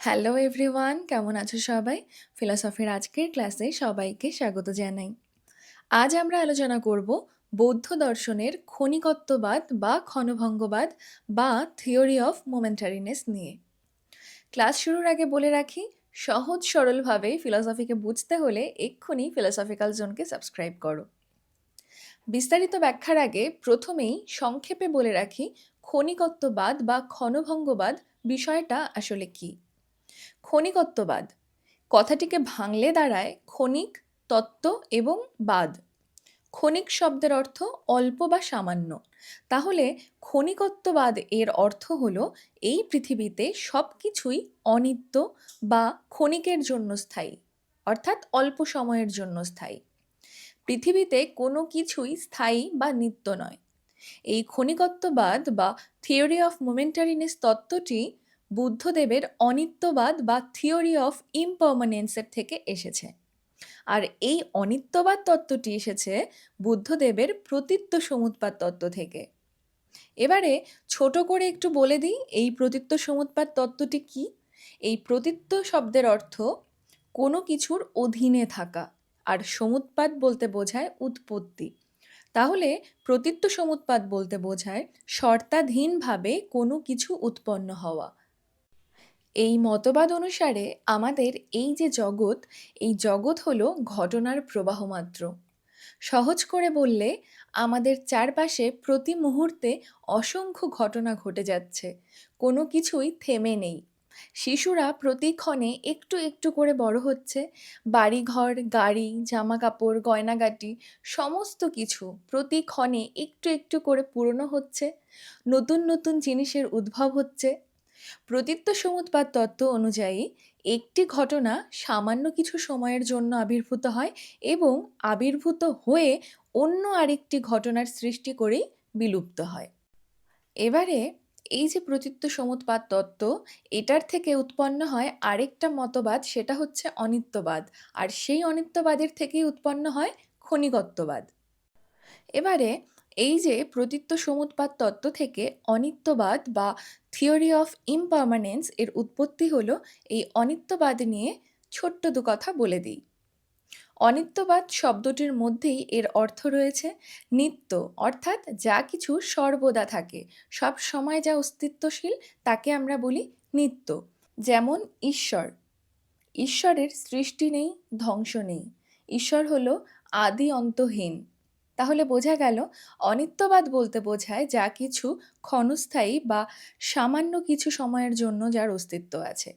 Hello everyone কেমন আছো সবাই? ফিলসফির আজকের ক্লাসে সবাইকে স্বাগত জানাই। আজ আমরা আলোচনা করব বৌদ্ধ দর্শনের ক্ষণিকত্ববাদ বা ক্ষণভঙ্গবাদ বা থিওরি অফ মোমেন্টারিনেস নিয়ে। ক্লাস শুরুর আগে বলে রাখি, সহজ সরলভাবে ফিলসফিকে বুঝতে হলে এক্ষুনি ফিলসফিক্যাল জোনকে সাবস্ক্রাইব করো। বিস্তারিত ব্যাখ্যার আগে প্রথমেই সংক্ষেপে বলে রাখি, ক্ষণিকত্ববাদ বা ক্ষণভঙ্গবাদ বিষয়টা আসলে কী? ক্ষণিকত্ববাদ। কথাটিকে ভাঙলে দাঁড়ায় ক্ষণিক তত্ত্ব এবং বাদ। ক্ষণিক শব্দের অর্থ অল্প বা সামান্য। তাহলে ক্ষণিকত্ববাদ এর অর্থ হল এই পৃথিবীতে সব কিছুই অনিত্য বা ক্ষণিকের জন্য স্থায়ী, অর্থাৎ অল্প সময়ের জন্য স্থায়ী। পৃথিবীতে কোনো কিছুই স্থায়ী বা নিত্য নয়। এই ক্ষণিকত্ববাদ বা থিওরি অফ মোমেন্টারিনেস তত্ত্বটি বুদ্ধদেবের অনিত্যবাদ বা থিওরি অফ ইমপারমানেন্সের থেকে এসেছে। আর এই অনিত্যবাদ তত্ত্বটি এসেছে বুদ্ধদেবের প্রতীত্ব সমুৎপাত তত্ত্ব থেকে। এবারে ছোট করে একটু বলে দিই, এই প্রতীত্ব সমুৎপাত তত্ত্বটি কি? এই প্রতীত্ব শব্দের অর্থ কোনো কিছুর অধীনে থাকা, আর সমুৎপাত বলতে বোঝায় উৎপত্তি। তাহলে প্রতীত্ব সমুৎপাত বলতে বোঝায় শর্তাধীনভাবে কোনো কিছু উৎপন্ন হওয়া। এই মতবাদ অনুসারে আমাদের এই যে জগৎ, এই জগৎ হলো ঘটনার প্রবাহ মাত্র। সহজ করে বললে, আমাদের চারপাশে প্রতি মুহূর্তে অসংখ্য ঘটনা ঘটে যাচ্ছে, কোনো কিছুই থেমে নেই। শিশুরা প্রতিক্ষণে একটু একটু করে বড় হচ্ছে, বাড়িঘর, গাড়ি জামা কাপড় গয়নাগাটি, সমস্ত কিছু প্রতিক্ষণে একটু একটু করে পুরনো হচ্ছে, নতুন নতুন জিনিসের উদ্ভব হচ্ছে প্রতীত্ব সমুৎপাত তত্ত্ব অনুযায়ী, একটি ঘটনা সামান্য কিছু সময়ের জন্য আবির্ভূত হয় এবং আবির্ভূত হয়ে অন্য আরেকটি ঘটনার সৃষ্টি করেই বিলুপ্ত হয়। এবারে এই যে প্রতীত্ব সমুৎপাত তত্ত্ব, এটার থেকে উৎপন্ন হয় আরেকটা মতবাদ, সেটা হচ্ছে অনিত্যবাদ। আর সেই অনিত্যবাদের থেকেই উৎপন্ন হয় ক্ষণিকত্ববাদ। এবারে এই যে প্রতীত্ব সমুৎপাত তত্ত্ব থেকে অনিত্যবাদ বা থিওরি অফ ইমপারমানেন্স এর উৎপত্তি হলো এই অনিত্যবাদ নিয়ে ছোট্ট দু কথা বলে দিই। অনিত্যবাদ শব্দটির মধ্যেই এর অর্থ রয়েছে নিত্য, অর্থাৎ যা কিছু সর্বদা থাকে, সব সময় যা অস্তিত্বশীল তাকে আমরা বলি নিত্য, যেমন ঈশ্বর। ঈশ্বরের সৃষ্টি নেই, ধ্বংস নেই। ঈশ্বর হলো আদি অন্তহীন। তাহলে বোঝা গেল অনিত্যবাদ বলতে বোঝায় যা কিছু ক্ষণস্থায়ী বা সামান্য কিছু সময়ের জন্য যার অস্তিত্ব আছে।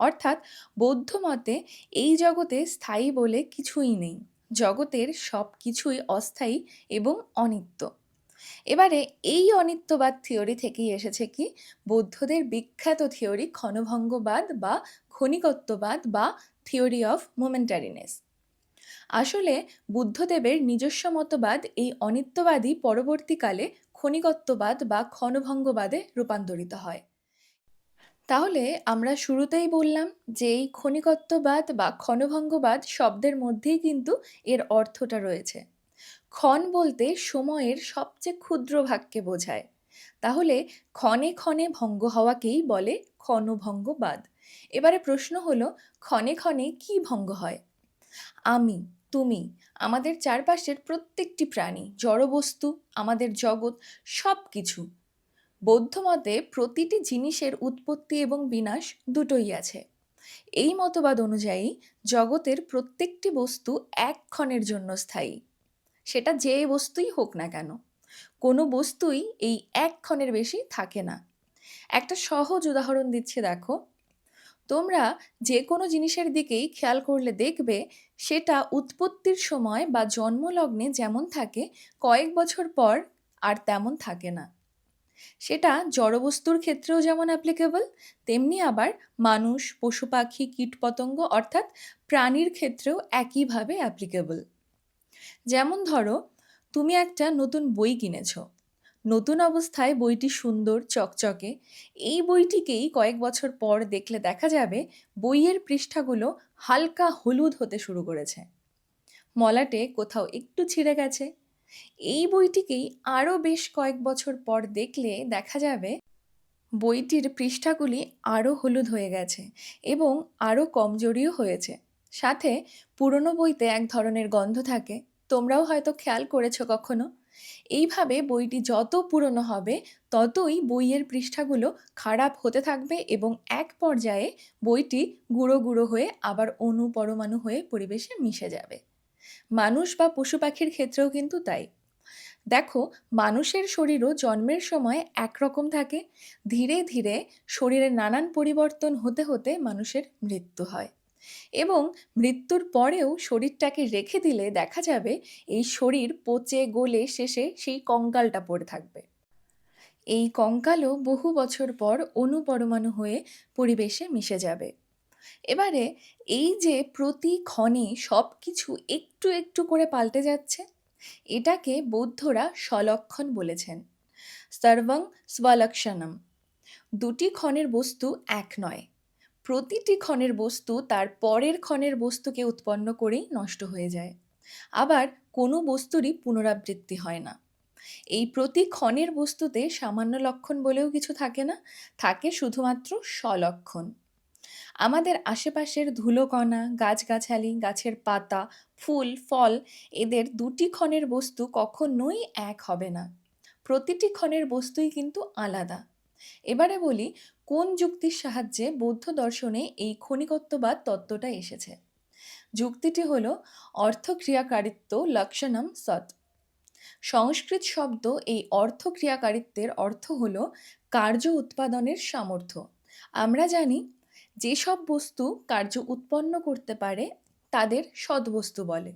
অর্থাৎ বৌদ্ধ মতে এই জগতে স্থায়ী বলে কিছুই নেই। জগতের সব কিছুই অস্থায়ী এবং অনিত্য। এবারে এই অনিত্যবাদ থিওরি থেকেই এসেছে কি, বৌদ্ধদের বিখ্যাত থিওরি ক্ষণভঙ্গবাদ বা ক্ষণিকত্ববাদ বা থিওরি অফ মোমেন্টারিনেস। আসলে বুদ্ধদেবের নিজস্ব মতবাদ এই অনিত্যবাদী পরবর্তীকালে ক্ষণিকত্ববাদ বা ক্ষণভঙ্গবাদে রূপান্তরিত হয়। তাহলে আমরা শুরুতেই বললাম যে এই ক্ষণিকত্ববাদ বা ক্ষণভঙ্গবাদ শব্দের মধ্যেই কিন্তু এর অর্থটা রয়েছে। ক্ষণ বলতে সময়ের সবচেয়ে ক্ষুদ্র ভাগকে বোঝায়। তাহলে ক্ষণে ক্ষণে ভঙ্গ হওয়াকেই বলে ক্ষণভঙ্গবাদ। এবারে প্রশ্ন হলো, ক্ষণে ক্ষণে কি ভঙ্গ হয়? আমি, তুমি, আমাদের চারপাশের প্রত্যেকটি প্রাণী, জড়বস্তু, আমাদের জগৎ সব কিছু বৌদ্ধমতে প্রতিটি জিনিসের উৎপত্তি এবং বিনাশ দুটোই আছে। এই মতবাদ অনুযায়ী জগতের প্রত্যেকটি বস্তু এক ক্ষণের জন্য স্থায়ী। সেটা যে বস্তুই হোক না কেন, কোনো বস্তুই এই এক ক্ষণের বেশি থাকে না। একটা সহজ উদাহরণ দিচ্ছে দেখো তোমরা যে কোনো জিনিসের দিকেই খেয়াল করলে দেখবে সেটা উৎপত্তির সময় বা জন্মলগ্নে যেমন থাকে, কয়েক বছর পর আর তেমন থাকে না। সেটা জড়বস্তুর ক্ষেত্রেও যেমন অ্যাপ্লিকেবল তেমনি আবার মানুষ, পশু পাখি, কীটপতঙ্গ অর্থাৎ প্রাণীর ক্ষেত্রেও একইভাবে অ্যাপ্লিকেবল যেমন ধরো, তুমি একটা নতুন বই কিনেছো। নতুন অবস্থায় বইটি সুন্দর, চকচকে। এই বইটিকেই কয়েক বছর পর দেখলে দেখা যাবে বইয়ের পৃষ্ঠাগুলো হালকা হলুদ হতে শুরু করেছে। মলাটে কোথাও একটু ছিঁড়ে গেছে। এই বইটিকেই আরও বেশ কয়েক বছর পর দেখলে দেখা যাবে বইটির পৃষ্ঠাগুলি আরও হলুদ হয়ে গেছে এবং আরও কমজোরিও হয়েছে। সাথে পুরনো বইতে এক ধরনের গন্ধ থাকে। তোমরাও হয়তো খেয়াল করেছ কখনো। এইভাবে বইটি যত পুরনো হবে, ততই বইয়ের পৃষ্ঠাগুলো খারাপ হতে থাকবে এবং এক পর্যায়ে বইটি গুঁড়ো গুঁড়ো হয়ে আবার অণু পরমাণু হয়ে পরিবেশে মিশে যাবে। মানুষ বা পশু পাখির ক্ষেত্রেও কিন্তু তাই। দেখো, মানুষের শরীরও জন্মের সময় একরকম থাকে। ধীরে ধীরে শরীরের নানান পরিবর্তন হতে হতে মানুষের মৃত্যু হয়। এবং মৃত্যুর পরেও শরীরটাকে রেখে দিলে দেখা যাবে এই শরীর পচে গলে শেষে সেই কঙ্কালটা পড়ে থাকবে। এই কঙ্কালও বহু বছর পর অনুপরমাণু হয়ে পরিবেশে মিশে যাবে। এবারে এই যে প্রতি ক্ষণে সব কিছু একটু একটু করে পাল্টে যাচ্ছে, এটাকে বৌদ্ধরা স্বলক্ষণ বলেছেন। সর্বং স্বলক্ষণম। দুটি ক্ষণের বস্তু এক নয়। প্রতিটি ক্ষণের বস্তু তার পরের ক্ষণের বস্তুকে উৎপন্ন করেই নষ্ট হয়ে যায়। আবার কোনো বস্তুরই পুনরাবৃত্তি হয় না। এই প্রতি ক্ষণের বস্তুতে সামান্য লক্ষণ বলেও কিছু থাকে না, থাকে শুধুমাত্র স্বলক্ষণ। আমাদের আশেপাশের ধুলোকণা, গাছগাছালি, গাছের পাতা, ফুল, ফল, এদের দুটি ক্ষণের বস্তু কখনোই এক হবে না। প্রতিটি ক্ষণের বস্তুই কিন্তু আলাদা। এবারে বলি কোন যুক্তির সাহায্যে বৌদ্ধ দর্শনে এই ক্ষণিকত্ববাদ তত্ত্বটা এসেছে? যুক্তিটি হল অর্থক্রিয়াকারিত্ব লক্ষণম সৎ। সংস্কৃত শব্দ এই অর্থক্রিয়াকারিত্বের অর্থ হল কার্য উৎপাদনের সামর্থ্য। আমরা জানি যেসব বস্তু কার্য উৎপন্ন করতে পারে তাদের সদ্বস্তু বলে,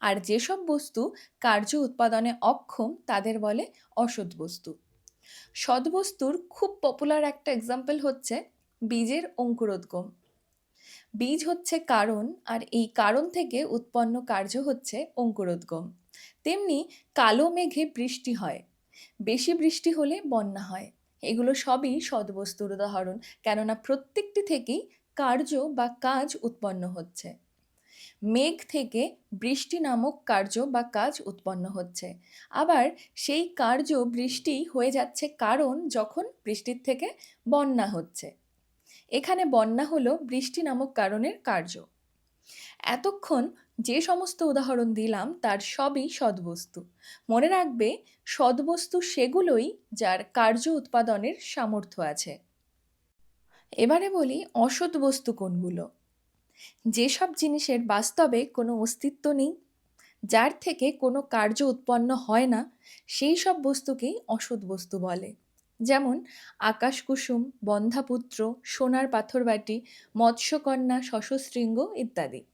আর যেসব বস্তু কার্য উৎপাদনে অক্ষম তাদের বলে অসৎ বস্তু সদ্বস্তুর খুব পপুলার একটা এক্সাম্পল হচ্ছে বীজের অঙ্কুরোদ্গম। বীজ হচ্ছে কারণ আর এই কারণ থেকে উৎপন্ন কার্য হচ্ছে অঙ্কুরোদ্গম। তেমনি কালো মেঘে বৃষ্টি হয়, বেশি বৃষ্টি হলে বন্যা হয়। এগুলো সবই সদ্বস্তুর উদাহরণ, কেননা প্রত্যেকটি থেকেই কার্য বা কাজ উৎপন্ন হচ্ছে। মেঘ থেকে বৃষ্টি নামক কার্য বা কাজ উৎপন্ন হচ্ছে। আবার সেই কার্য বৃষ্টি হয়ে যাচ্ছে কারণ যখন বৃষ্টির থেকে বন্যা হচ্ছে। এখানে বন্যা হলো বৃষ্টি নামক কারণের কার্য। এতক্ষণ যে সমস্ত উদাহরণ দিলাম তার সবই সদ্বস্তু। মনে রাখবে, সদ্বস্তু সেগুলোই যার কার্য উৎপাদনের সামর্থ্য আছে। এবারে বলি অসৎ বস্তু কোনগুলো? যেসব জিনিসের বাস্তবে কোনো অস্তিত্ব নেই, যার থেকে কোনো কার্য উৎপন্ন হয় না, সেই সব বস্তুকেই অসৎ বস্তু বলে। যেমন আকাশকুসুম, বন্ধাপুত্র, সোনার পাথরবাটি, মৎস্যকন্যা শশশৃঙ্গ ইত্যাদি।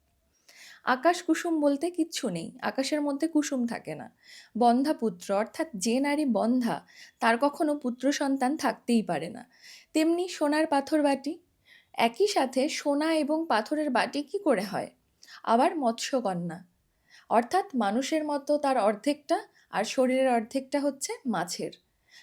আকাশ কুসুম বলতে কিচ্ছু নেই, আকাশের মধ্যে কুসুম থাকে না। বন্ধাপুত্র, অর্থাৎ যে নারী বন্ধা, তার কখনো পুত্র সন্তান থাকতেই পারে না। তেমনি সোনার পাথর বাটি একই সাথে সোনা এবং পাথরের বাটি কি করে হয়? আবার মৎস্যকন্যা। অর্থাৎ মানুষের মতো তার অর্ধেকটা আর শরীরের অর্ধেকটা হচ্ছে মাছের।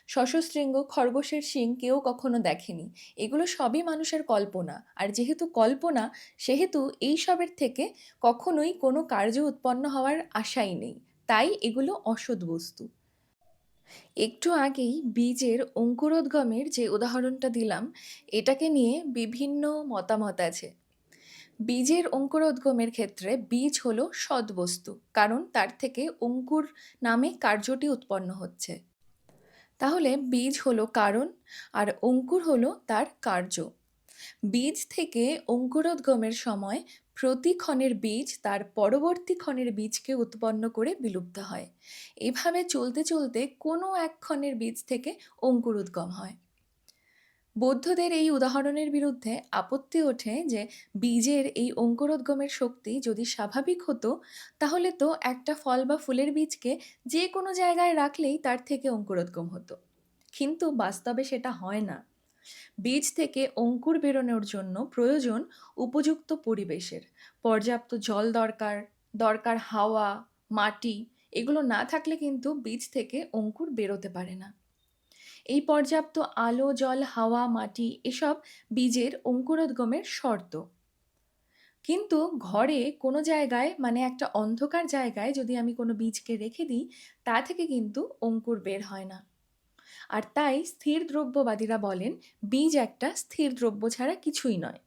শশশৃঙ্গ খরগোশের শিং কেউ কখনো দেখেনি। এগুলো সবই মানুষের কল্পনা। আর যেহেতু কল্পনা, সেহেতু এইসবের থেকে কখনোই কোনো কার্য উৎপন্ন হওয়ার আশাই নেই। তাই এগুলো অসৎ বস্তু। একটু আগেই বীজের অঙ্কুরোদ্গমের যে উদাহরণটা দিলাম, এটাকে নিয়ে বিভিন্ন মতামত আছে। বীজের অঙ্কুরোদ্গমের ক্ষেত্রে বীজ হলো সদ্বস্তু, কারণ তার থেকে অঙ্কুর নামে কার্যটি উৎপন্ন হচ্ছে। তাহলে বীজ হলো কারণ, আর অঙ্কুর হলো তার কার্য। বীজ থেকে অঙ্কুরোদ্গমের সময় প্রতি ক্ষণের বীজ তার পরবর্তী ক্ষণের বীজকে উৎপন্ন করে বিলুপ্ত হয়। এভাবে চলতে চলতে কোনো এক ক্ষণের বীজ থেকে অঙ্কুর উদ্গম হয়। বৌদ্ধদের এই উদাহরণের বিরুদ্ধে আপত্তি ওঠে যে বীজের এই অঙ্কুরোদ্গমের শক্তি যদি স্বাভাবিক হতো, তাহলে তো একটা ফল বা ফুলের বীজকে যে কোনো জায়গায় রাখলেই তার থেকে অঙ্কুরোদ্গম হতো। কিন্তু বাস্তবে সেটা হয় না। বীজ থেকে অঙ্কুর বেরোনোর জন্য প্রয়োজন উপযুক্ত পরিবেশের। পর্যাপ্ত জল দরকার দরকার হাওয়া, মাটি, এগুলো না থাকলে কিন্তু বীজ থেকে অঙ্কুর বেরোতে পারে না। এই পর্যাপ্ত আলো, জল, হাওয়া, মাটি এসব বীজের অঙ্কুরোদ্গমের শর্ত। কিন্তু ঘরে কোনো জায়গায় মানে একটা অন্ধকার জায়গায় যদি আমি কোনো বীজকে রেখে দিই, তা থেকে কিন্তু অঙ্কুর বের হয় না। আর তাই স্থির দ্রব্যবাদীরা বলেন, বীজ একটা স্থির দ্রব্য ছাড়া কিছুই নয়।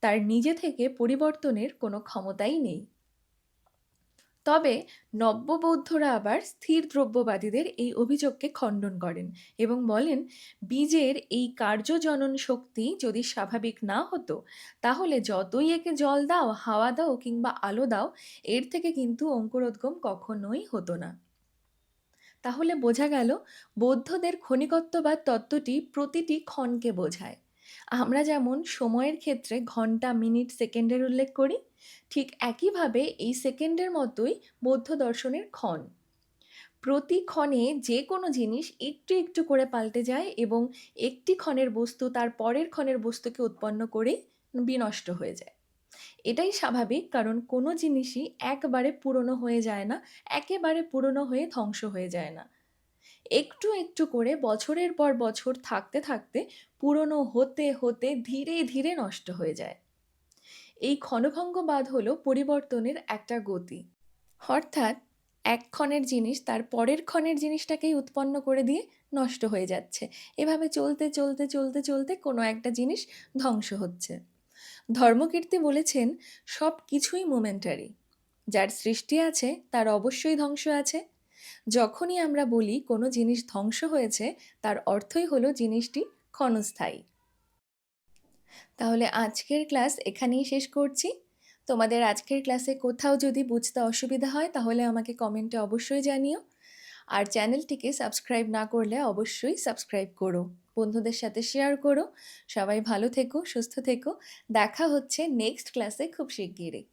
তার নিজে থেকে পরিবর্তনের কোনো ক্ষমতাই নেই। তবে নব্যবৌদ্ধরা আবার স্থির দ্রব্যবাদীদের এই অভিযোগকে খণ্ডন করেন এবং বলেন, বীজের এই কার্যজনন শক্তি যদি স্বাভাবিক না হতো, তাহলে যতই একে জল দাও, হাওয়া দাও কিংবা আলো দাও, এর থেকে কিন্তু অঙ্কুরোদ্গম কখনোই হতো না। তাহলে বোঝা গেল বৌদ্ধদের ক্ষণিকত্ববাদ তত্ত্বটি প্রতিটি ক্ষণকে বোঝায়। আমরা যেমন সময়ের ক্ষেত্রে ঘণ্টা, মিনিট, সেকেন্ডের উল্লেখ করি, ঠিক একইভাবে এই সেকেন্ডের মতোই বৌদ্ধ দর্শনের ক্ষণ। প্রতি ক্ষণে যে কোনো জিনিস একটু একটু করে পাল্টে যায় এবং একটি ক্ষণের বস্তু তার পরের ক্ষণের বস্তুকে উৎপন্ন করেই বিনষ্ট হয়ে যায়। এটাই স্বাভাবিক, কারণ কোনো জিনিসই একবারে পুরনো হয়ে যায় না, একেবারে পুরনো হয়ে ধ্বংস হয়ে যায় না। একটু একটু করে বছরের পর বছর থাকতে থাকতে পুরনো হতে হতে ধীরে ধীরে নষ্ট হয়ে যায়। এই ক্ষণভঙ্গবাদ হলো পরিবর্তনের একটা গতি। অর্থাৎ এক ক্ষণের জিনিস তার পরের ক্ষণের জিনিসটাকেই উৎপন্ন করে দিয়ে নষ্ট হয়ে যাচ্ছে। এভাবে চলতে চলতে চলতে চলতে কোনো একটা জিনিস ধ্বংস হচ্ছে। ধর্মকীর্তি বলেছেন, সব কিছুই মোমেন্টারি যার সৃষ্টি আছে, তার অবশ্যই ধ্বংস আছে। যখনই আমরা বলি কোনো জিনিস ধ্বংস হয়েছে, তার অর্থই হলো জিনিসটি ক্ষণস্থায়ী। তাহলে আজকের ক্লাস এখানেই শেষ করছি। তোমাদের আজকের ক্লাসে কোথাও যদি বুঝতে অসুবিধা হয়, তাহলে আমাকে কমেন্টে অবশ্যই জানিও। আর চ্যানেলটিকে সাবস্ক্রাইব না করলে অবশ্যই সাবস্ক্রাইব করো, বন্ধুদের সাথে শেয়ার করো। সবাই ভালো থেকো, সুস্থ থেকো। দেখা হচ্ছে নেক্সট ক্লাসে খুব শিগগিরই।